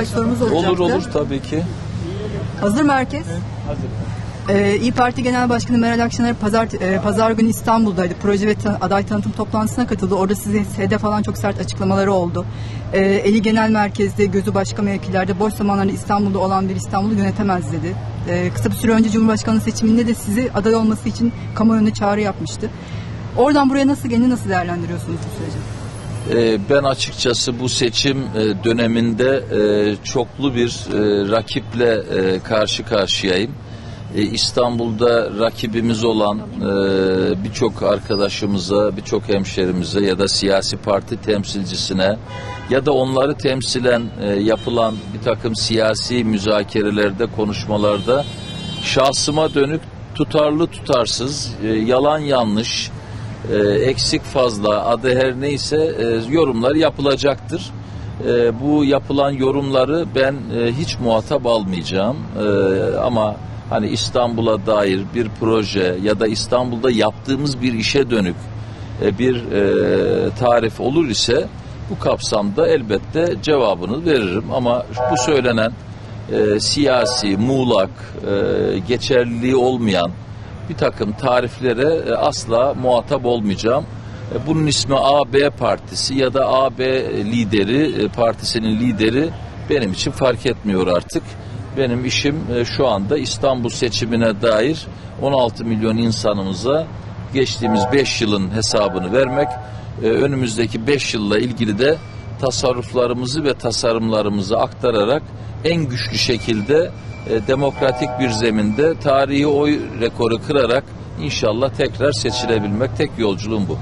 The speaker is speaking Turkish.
birkaç sorumuz olacaktı. Olur olur tabii ki. Hazır mı herkes? Ee, İyi Parti Genel Başkanı Meral Akşener pazar, e, pazar günü İstanbul'daydı. Proje ve ta- aday tanıtım toplantısına katıldı. Orada size hedef falan çok sert açıklamaları oldu. Ee, Eli Genel Merkez'de, gözü başka mevkilerde, boş zamanlarında İstanbul'da olan bir İstanbul'u yönetemez dedi. Ee, kısa bir süre önce Cumhurbaşkanı seçiminde de sizi aday olması için kamuoyuna çağrı yapmıştı. Oradan buraya nasıl geldi, nasıl değerlendiriyorsunuz bu süreci? Ee, Ben açıkçası bu seçim e, döneminde e, çoklu bir e, rakiple karşı karşıyayım. İstanbul'da rakibimiz olan birçok arkadaşımıza, birçok hemşerimize ya da siyasi parti temsilcisine ya da onları temsilen yapılan bir takım siyasi müzakerelerde, konuşmalarda şahsıma dönük tutarlı tutarsız, yalan yanlış, e, eksik fazla adı her neyse e, yorumlar yapılacaktır. E, bu yapılan yorumları ben e, hiç muhatap almayacağım. E, ama hani İstanbul'a dair bir proje ya da İstanbul'da yaptığımız bir işe dönük e, bir e, tarif olur ise bu kapsamda elbette cevabını veririm. Ama bu söylenen e, siyasi, muğlak, e, geçerliliği olmayan bir takım tariflere e, asla muhatap olmayacağım. E, Bunun ismi AB partisi ya da AB lideri, e, partisinin lideri benim için fark etmiyor artık. Benim işim şu anda İstanbul seçimine dair 16 milyon insanımıza geçtiğimiz 5 yılın hesabını vermek, önümüzdeki 5 yılla ilgili de tasarruflarımızı ve tasarımlarımızı aktararak en güçlü şekilde e, demokratik bir zeminde tarihi oy rekoru kırarak inşallah tekrar seçilebilmek tek yolculuğum bu.